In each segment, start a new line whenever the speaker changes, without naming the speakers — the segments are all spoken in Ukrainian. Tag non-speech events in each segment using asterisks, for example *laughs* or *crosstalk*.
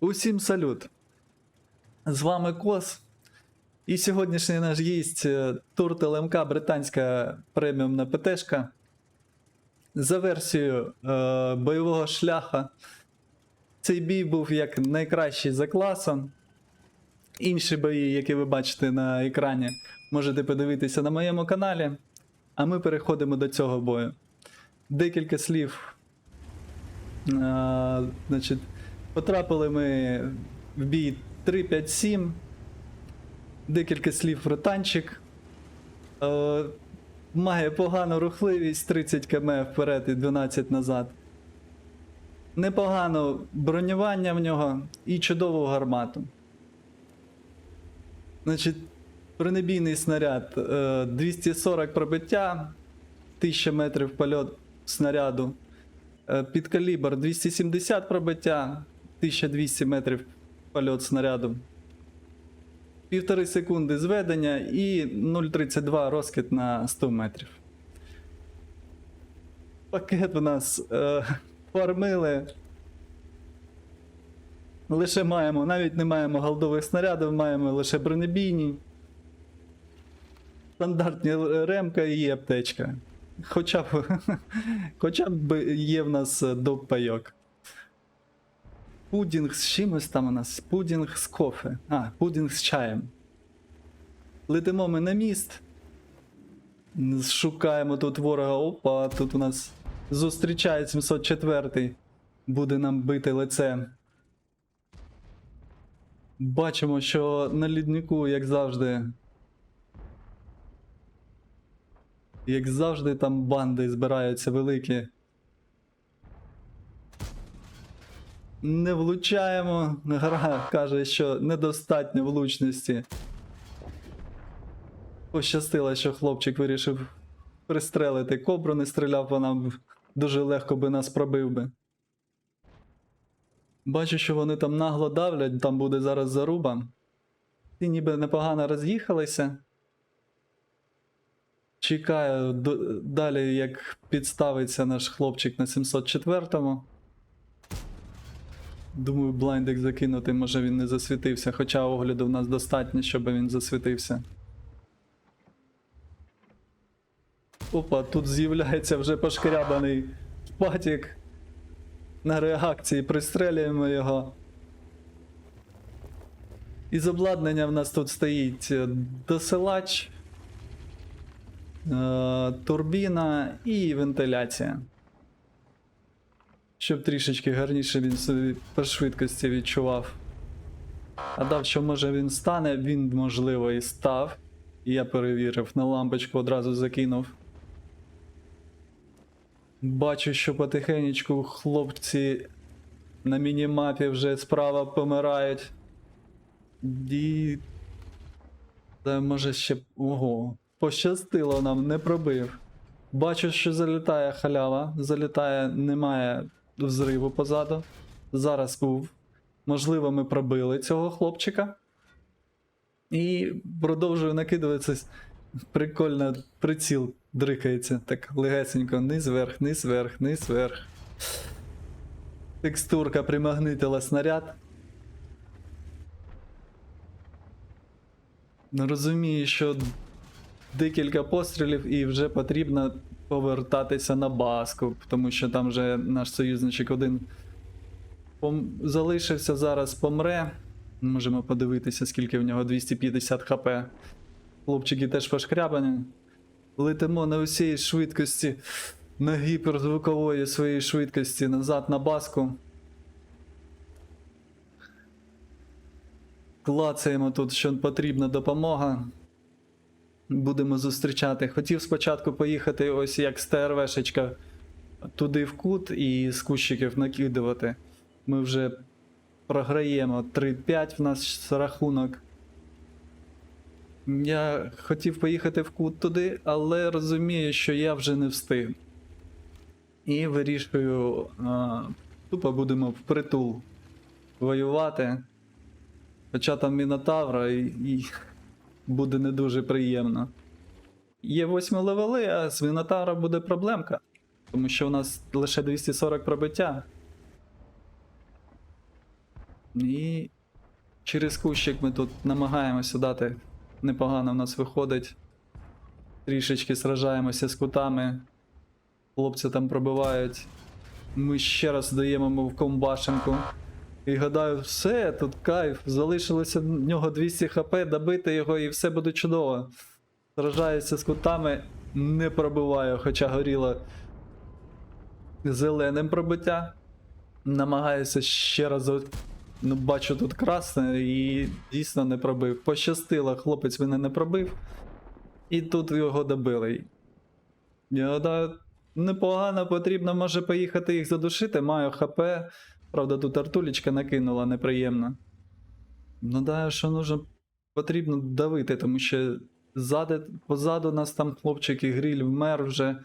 Усім салют! З вами Кос. І сьогоднішній наш гість е, Туртел МК британська преміумна ПТшка. За версією е, бойового шляха. Цей бій був як найкращий за класом. Інші бої, які ви бачите на екрані, можете подивитися на моєму каналі. А ми переходимо до цього бою. Декілька слів. А, значить, потрапили ми в бій 3-5-7. Декілька слів про танчик. Е, має погану рухливість 30 км вперед і 12 назад. Непогано бронювання в нього і чудову гармату. Значить, бронебійний снаряд е, 240 пробиття, 1000 метрів польот снаряду. Під калібр 270 пробиття, 1200 метрів польот снаряду. Півтори секунди зведення і 0,32 розкид на 100 метрів. Пакет у нас е, фармили. Лише маємо, навіть не маємо голдових снарядів, маємо лише бронебійні. Стандартні ремка і аптечка. Хоча б, *laughs* хоча б є в нас е, доп-пайок. Пудінг з чимось там у нас. Пудінг з кофе. А, пудінг з чаєм. Летимо ми на міст. Шукаємо тут ворога. Опа, тут у нас зустрічає 704. Буде нам бити лице. Бачимо, що на ліднику, як завжди. Як завжди, там банди збираються великі. Не влучаємо. Гра каже, що недостатньо влучності. Пощастило, що хлопчик вирішив пристрелити кобру, не стріляв, вона дуже легко би нас пробив би. Бачу, що вони там нагло давлять, там буде зараз заруба. Ті ніби непогано роз'їхалися. Чекаю далі, як підставиться наш хлопчик на 704-му. Думаю, блайндик закинути, може він не засвітився, хоча огляду в нас достатньо, щоб він засвітився. Опа, тут з'являється вже пошкрябаний патік. На реакції пристрелюємо його. Із обладнання в нас тут стоїть е, досилач, е, турбіна і вентиляція. Щоб трішечки гарніше він собі по швидкості відчував. А дав, що може він стане, він можливо і став. І я перевірив, на лампочку одразу закинув. Бачу, що потихенечку хлопці на мінімапі вже справа помирають. І. Та може ще. Ого. Пощастило нам, не пробив. Бачу, що залітає халява. Залітає, немає взриву позаду. Зараз був. Можливо, ми пробили цього хлопчика. І продовжую накидуватися. Прикольно, приціл дрикається. Так легесенько, низ вверх, низ вверх, низ вверх. Текстурка примагнитила снаряд. Розумію, що декілька пострілів і вже потрібно повертатися на баску, тому що там вже наш союзничок один пом... залишився зараз, помре. Можемо подивитися, скільки в нього 250 хп. Хлопчики теж пошкрябані. Летимо на усій швидкості, на гіперзвукової своїй швидкості назад на баску. Клацаємо тут, що потрібна допомога. Будемо зустрічати. Хотів спочатку поїхати ось як з ТРВшечка туди в кут і з кущиків накидувати. Ми вже програємо 3-5 в нас рахунок. Я хотів поїхати в кут туди, але розумію, що я вже не встиг. І вирішую, а, тупо будемо впритул воювати. Хоча там Мінотавра і, і буде не дуже приємно. Є 8 левели, а з Мінотавра буде проблемка. Тому що у нас лише 240 пробиття. І через кущик ми тут намагаємося дати. Непогано в нас виходить. Трішечки сражаємося з кутами. Хлопці там пробивають. Ми ще раз даємо в комбашенку. І гадаю, все, тут кайф. Залишилося в нього 200 хп, добити його і все буде чудово. Сражаюся з кутами, не пробиваю, хоча горіло зеленим пробиття. Намагаюся ще раз. Ну, бачу тут красне і дійсно не пробив. Пощастило, хлопець мене не пробив. І тут його добили. Я гадаю, непогано потрібно, може поїхати їх задушити. Маю ХП. Правда, тут артулечка накинула неприємно. Ну да, що нужно потрібно давити, тому що ззади, позаду нас там хлопчик і гриль вмер вже.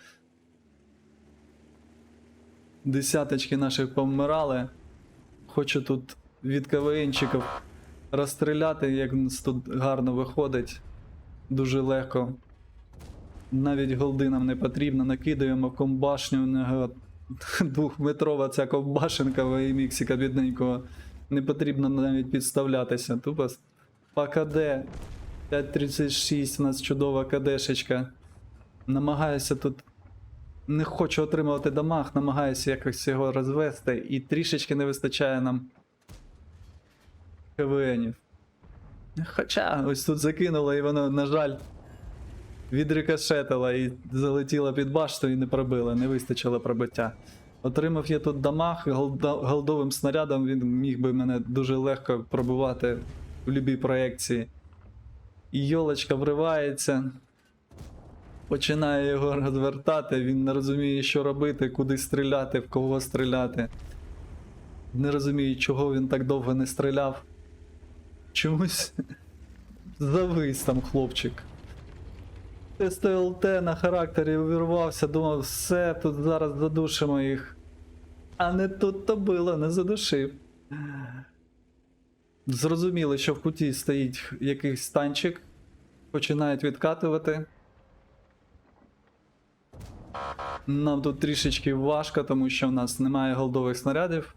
Десяточки наших повмирали. Хочу тут від КВНчиків розстріляти, як нас тут гарно виходить. Дуже легко. Навіть голди нам не потрібно, накидаємо комбашню, двохметрова ця ковбашенка в Міксіка бідненького. Не потрібно навіть підставлятися. Тупо по КД 5.36, у нас чудова КДшечка. Намагаюся тут. Не хочу отримувати дамаг, намагаюся якось його розвести, і трішечки не вистачає нам КВНів. Хоча ось тут закинуло, і воно, на жаль, відрикошетила і залетіла під башту і не пробила, не вистачило пробиття. Отримав я тут дамаг, голдовим снарядом він міг би мене дуже легко пробивати в будь-якій проєкції. І йолочка вривається, починає його розвертати, він не розуміє, що робити, куди стріляти, в кого стріляти. Не розумію, чого він так довго не стріляв. Чомусь *laughs* завис там хлопчик. СТЛТ на характері увірвався, думав, все, тут зараз задушимо їх. А не тут то було, не задушив. Зрозуміли, що в куті стоїть якийсь танчик. Починають відкатувати. Нам тут трішечки важко, тому що в нас немає голдових снарядів.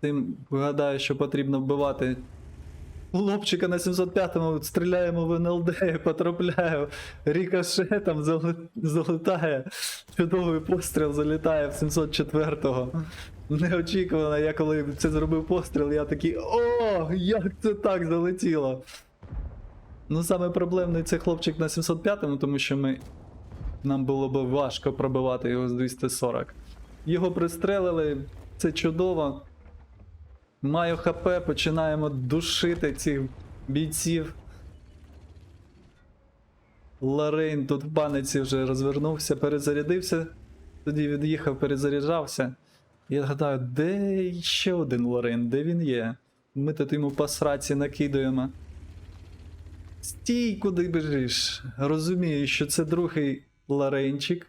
Тим гадаю, що потрібно вбивати Хлопчика на 705-му стріляємо в НЛД, потрапляю. Рікошетом залетає. Чудовий постріл залітає в 704-го. Неочікувано, я коли це зробив постріл, я такий О, як це так залетіло. Ну, саме проблемний це хлопчик на 705-му, тому що ми. Нам було б важко пробивати його з 240. Його пристрелили, це чудово. Маю ХП, починаємо душити цих бійців. Ларейн тут в паниці вже розвернувся, перезарядився. Тоді від'їхав, перезаряджався. Я гадаю, де ще один Лорейн? Де він є? Ми тут йому по сраці накидуємо. Стій, куди біжиш. Розумію, що це другий Ларейнчик.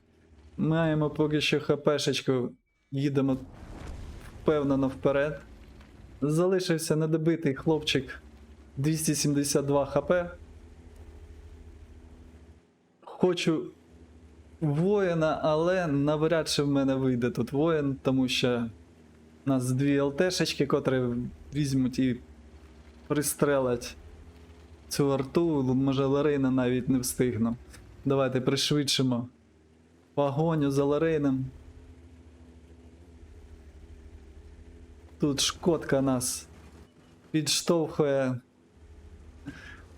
Маємо поки що ХПшечку, їдемо впевнено вперед. Залишився недобитий хлопчик 272 хп. Хочу воїна, але навряд чи в мене вийде тут воїн, тому що у нас дві ЛТшечки, котрі візьмуть і пристрелять цю арту. Може Ларейна навіть не встигну. Давайте пришвидшимо погоню за Ларейном. Тут шкодка нас підштовхує.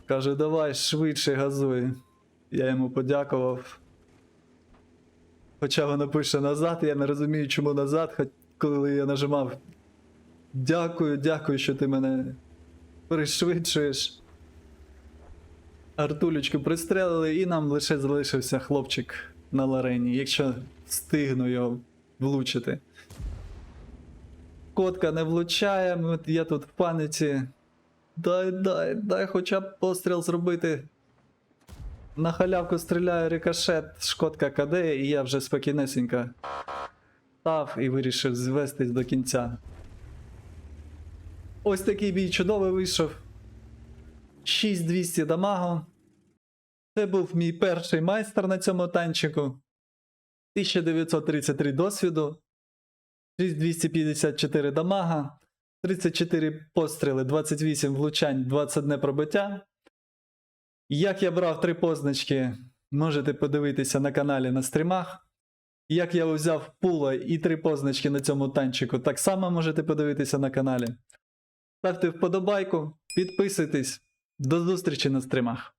Каже, давай швидше газуй. Я йому подякував. Хоча воно пише назад, я не розумію, чому назад, коли я нажимав. Дякую, дякую, що ти мене пришвидшуєш. Артулечку пристрелили, і нам лише залишився хлопчик на ларені, якщо встигну його влучити. Котка не влучає, я тут в паниці. Дай, дай, дай хоча б постріл зробити. На халявку стріляє рикошет, шкодка КД, і я вже спокійнесенько став і вирішив звестись до кінця. Ось такий бій чудовий вийшов. 6200 дамагу. Це був мій перший майстер на цьому танчику. 1933 досвіду. 6254 дамага. 34 постріли, 28 влучань, 21 пробиття. Як я брав три позначки, можете подивитися на каналі на стрімах. Як я взяв пула і три позначки на цьому танчику, так само можете подивитися на каналі. Ставте вподобайку, підписуйтесь. До зустрічі на стрімах.